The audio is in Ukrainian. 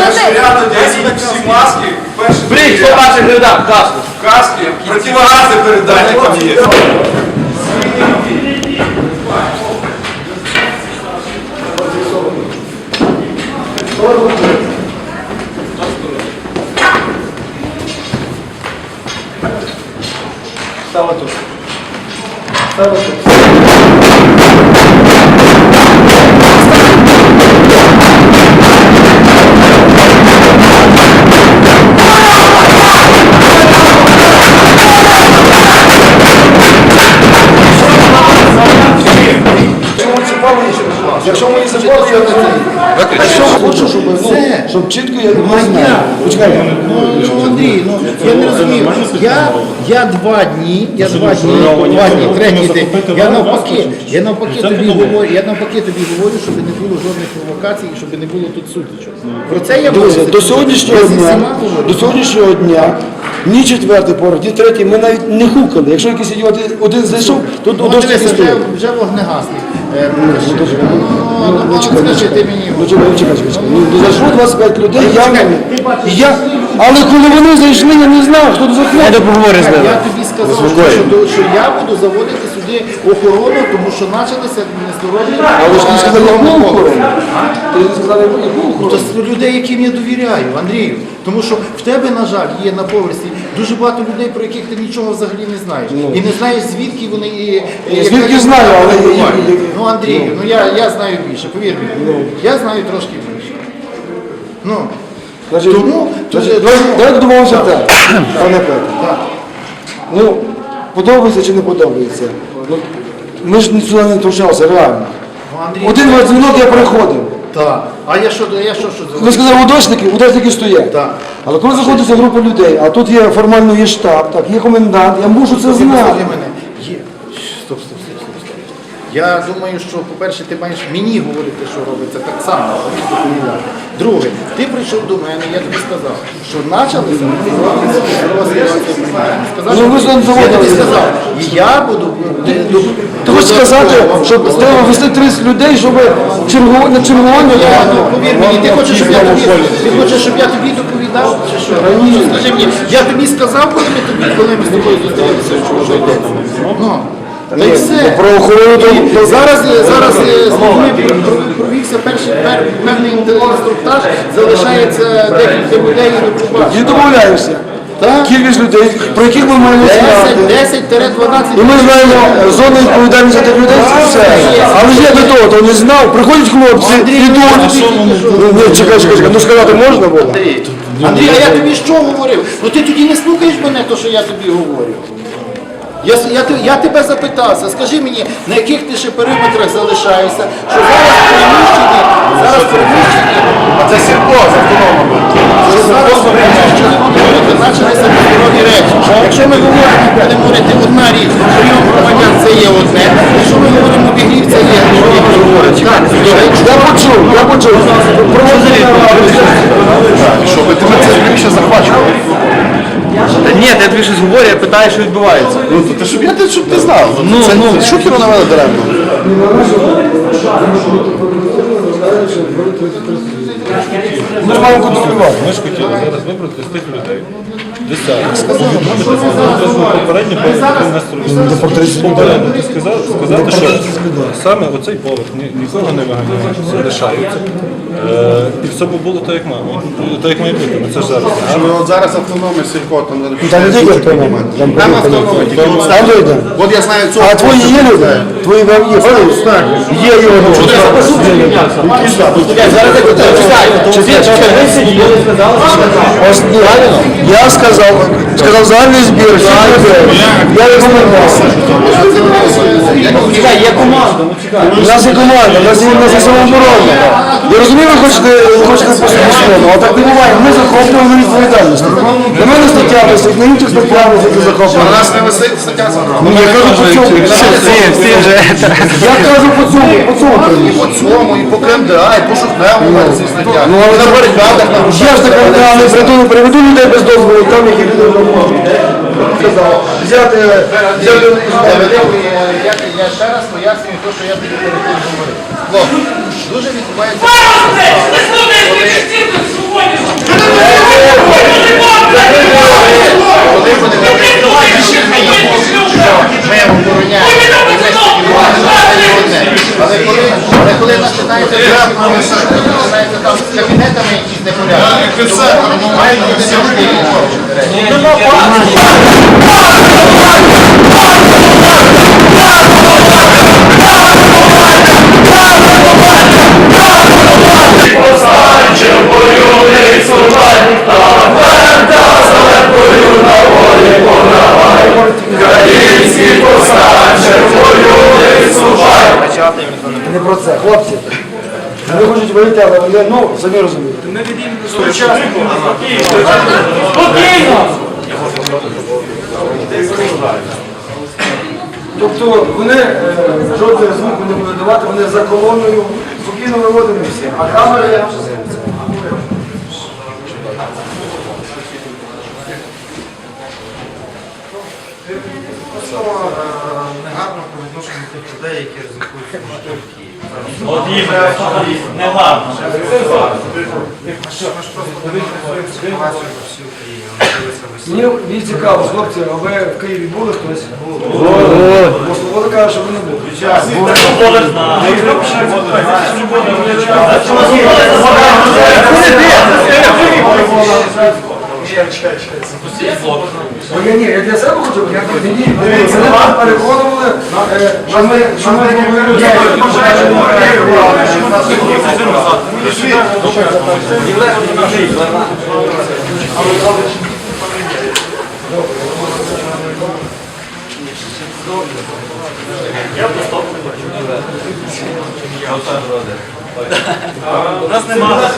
Першорядно дійсно всі маски, Брить, хто бачить глядак, каску. каски, противогази передати там є. Става тут. Става тут. Якщо мені запали, я не А що хочу, щоб, ну, щоб чітко я не знаю. Почекай, Ну, Андрій, ну я не розумію. Я, я два дні, я два дні, два дні, третій день. Я навпаки, я навпаки тобі говорю, я навпаки тобі говорю, щоб не було жодних провокацій, і щоб не було тут сутичок. Про це я Друзі, до сьогоднішнього дня, до сьогоднішнього дня, ні четвертий поверх, ні третій, ми навіть не хукали. Якщо якийсь ідіот один зайшов, то Ну, не дивися, вже, стоїть. вже вогнегасник. Е, ну, ну, ну, скажи мені. Ну. Ну, зайшло 25 людей, я, я, але коли вони зайшли, я не знав, хто тут заходить. Я поговорю з ними. Сказав, що, що, що я буду заводити сюди охорону, тому що почалися нездорові. Але ж ти сказав, я був охорони. Ти сказав, я був То охорони. з людей, яким я довіряю, Андрію. Тому що в тебе, на жаль, є на поверсі дуже багато людей, про яких ти нічого взагалі не знаєш. І не знаєш, звідки вони і, Звідки знаю, але Ну, Андрію, ну я, я знаю більше, повір мені. Я знаю трошки більше. Ну, Значить, Тому- тому- давай- давайте домовимося так, пане Петро. Ну, подобається чи не подобається? Ну, ми ж сюди не втручалися, реально. Ну, Андрій, Один раз дзвінок я приходив. Так. А я що, я що, що Ви сказали, удочники, удачники стоять. Так. Але коли заходиться група людей, а тут є формально є штаб, так, є комендант, я мушу це знати. Я думаю, що, по-перше, ти маєш мені говорити, що робиться так само. Друге, ти прийшов до мене, я тобі сказав, що почалися Ну, ви ж нам я тобі сказав, і я буду... Ти хочеш сказати, що треба вести 30 людей, щоб чергу- на чергування ну, повір мені, ти хочеш, щоб я тобі, ти хочеш, щоб я тобі доповідав, чи що? Ну, Скажи мені, я тобі сказав, коли ми тобі, коли ми з тобою зустрілися, що йдеться? Ну, та й все. Про охорону І Зараз, зараз з людьми провівся перший пер- певний інструктаж, залишається декілька людей і не Ти побачиш. домовляєшся. Так. Кількість людей, про яких ми маємо знати. 10-12 І ми знаємо е, зону відповідальності за тих людей, це все. Але є до того, то не знав. Приходять хлопці, ідуть. Ну, Ні, чекай, чекай, чекай. Ну сказати можна було? Андрій, Андрій, а я тобі що говорив? Ну ти тоді не слухаєш мене, то що я тобі говорю. Я, я, я тебе запитався, скажи мені, на яких ти ще периметрах залишаєшся, що зараз переміщені, зараз переміщені, Це сільпо автономами. що зараз переміщені периметри почалися нездорові речі. Якщо ми говоримо, будемо говорити одна річ, прийом громадян це є одне, якщо ми говоримо обігрів, це є. Я почув, я почув. Що ви тебе це більше захвачували? Та ні, я тобі щось говорю, я питаю, що відбувається. Ну, то ти щоб я щоб ти знав. Ну, це, ну. це шухеру на мене даремно. Ми ж маємо контролювати. Ми ж хотіли зараз вибрати з тих людей. Попередньо сказати, що саме оцей поверх нікого не виганяє, все лишається. Е, І все би було так, як має, так, як має бути. Ну, Це ж зараз. Що ви от зараз автономи сільпо там Там автономи, там Там автономи, от Там люди. От я знаю цього. А твої є люди? Твої вам є? Є його. Я сказал, сказал сказав загальний збір. Я рекомендував. ну чекай. У нас є команда, у нас є, у нас є самооборона. Я розумію, ви хочете, хочете по-своєму, але так не буває. Ми захоплюємо відповідальність. На мене стаття висить, на інших стаття висить і захоплюємо. нас не висить стаття забрала. Ну, я кажу по цьому. Я кажу по цьому, по цьому. І по цьому, і по КМДА, і по шухневу в мене ці стаття. Ну, але на барикадах, Я ж так не прийду, не приведу людей без дозволу, там які люди. Сказав, взяти, взяти, Я, я ще раз пояснюю те, що я тобі перед тим говорив. Бо дуже відбувається. Коли вони ми обороняємо, але коли починається починається там з кабінетами якісь не непорядки, мають завжди речі. Хлопці. Вони хочуть вийти, але вони, ну, самі розумієте. Тобто вони е, жодного звуку не будуть давати, вони за колоною спокійно виводимо всі. А камери негарно по відношенню тих людей, які ризикують Дивляться весь Мені мені цікаво, хлопці, а ви в Києві були хтось? Бо Свобода каже, що ви не були. Бо я ні, я для себе хочу, я мені мене там переконували, е, що ми що ми У нас немає.